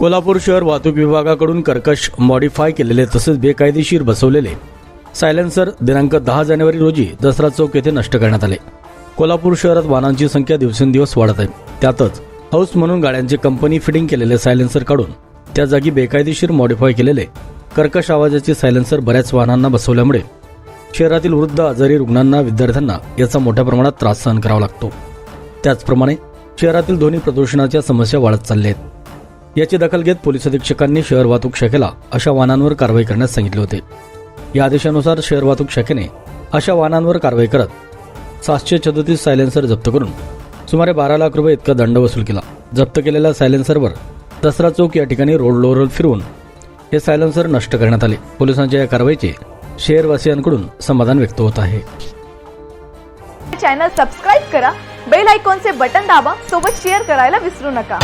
कोल्हापूर शहर वाहतूक विभागाकडून कर्कश मॉडिफाय केलेले तसेच बेकायदेशीर बसवलेले सायलेन्सर दिनांक दहा जानेवारी रोजी दसरा चौक येथे नष्ट करण्यात आले. कोल्हापूर शहरात वाहनांची संख्या दिवसेंदिवस वाढत आहे. त्यातच हाऊस म्हणून गाड्यांचे कंपनी फिटिंग केलेले सायलेन्सर काढून त्या जागी बेकायदेशीर मॉडिफाय केलेले कर्कश आवाजाचे सायलेन्सर बऱ्याच वाहनांना बसवल्यामुळे शहरातील वृद्ध आजारी रुग्णांना विद्यार्थ्यांना याचा मोठ्या प्रमाणात त्रास सहन करावा लागतो. त्याचप्रमाणे शहरातील ध्वनी प्रदूषणाच्या समस्या वाढत चालल्या आहेत. याची दखल घेत पोलीस अधीक्षकांनी शहर वाहतूक शाखेला अशा वाहनांवर कारवाई करण्यास सांगितले होते. या आदेशानुसार शहर वाहतूक शाखेने अशा वाहनांवर कारवाई करत सातशे सदतीस सायलेन्सर जप्त करून सुमारे बारा लाख रुपये इतका दंड वसूल केला. जप्त केलेल्या सायलेन्सरवर दसरा चौक या ठिकाणी रोड रोलर फिरवून हे सायलेन्सर नष्ट करण्यात आले. पोलिसांच्या या कारवाईचे शहरवासियांकडून समाधान व्यक्त होत आहे. चॅनल सबस्क्राईब करा बेल आयकॉनचे बटन दाबा सोबत शेअर करायला विसरू नका.